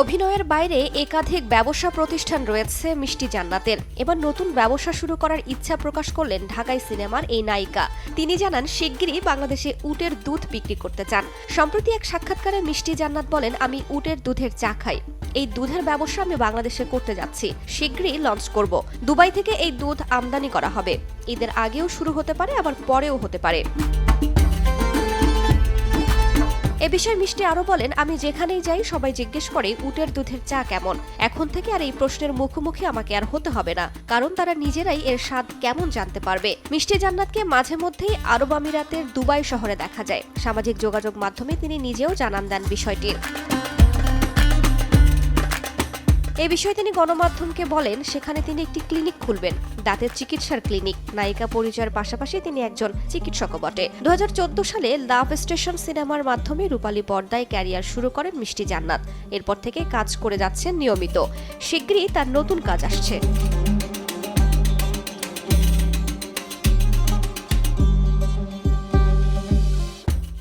অভিনয়ের বাইরে একাধিক ব্যবসা প্রতিষ্ঠান রয়েছে মিষ্টি জান্নাতের। এবার নতুন ব্যবসা শুরু করার ইচ্ছা প্রকাশ করলেন ঢাকাই সিনেমার এই নায়িকা। তিনি জানান, শিগগিরই বাংলাদেশে উটের দুধ বিক্রি করতে চান। সম্প্রতি এক সাক্ষাৎকারে মিষ্টি জান্নাত বলেন, আমি উটের দুধের চা খাই। এই দুধের ব্যবসা আমি বাংলাদেশে করতে যাচ্ছি। শীঘ্রই লঞ্চ করব। দুবাই থেকে এই দুধ আমদানি করা হবে। ঈদের আগেও শুরু হতে পারে, আবার পরেও হতে পারে। এ বিষয়ে মিষ্টি আরও বলেন, আমি যেখানেই যাই, সবাই জিজ্ঞেস করে, উটের দুধের চা কেমন? এখন থেকে আর এই প্রশ্নের মুখোমুখি আমাকে আর হতে হবে না, কারণ তারা নিজেরাই এর স্বাদ কেমন জানতে পারবে। মিষ্টি জান্নাতকে মাঝে মধ্যেই আরব আমিরাতের দুবাই শহরে দেখা যায়। সামাজিক যোগাযোগ মাধ্যমে তিনি নিজেও জানান দেন বিষয়টির এ বিষয়ে তিনি গণমাধ্যমকে বলেন, সেখানে তিনি একটি ক্লিনিক খুলবেন, দাঁতের চিকিৎসার ক্লিনিক। নায়িকা পরিচয়ের পাশাপাশি তিনি একজন চিকিৎসক বটে। দু হাজার চোদ্দ সালে লাভ স্টেশন সিনেমার মাধ্যমে রূপালী পর্দায় ক্যারিয়ার শুরু করেন মিষ্টি জান্নাত। এরপর থেকে কাজ করে যাচ্ছেন নিয়মিত। শিগগিরই তার নতুন কাজ আসছে।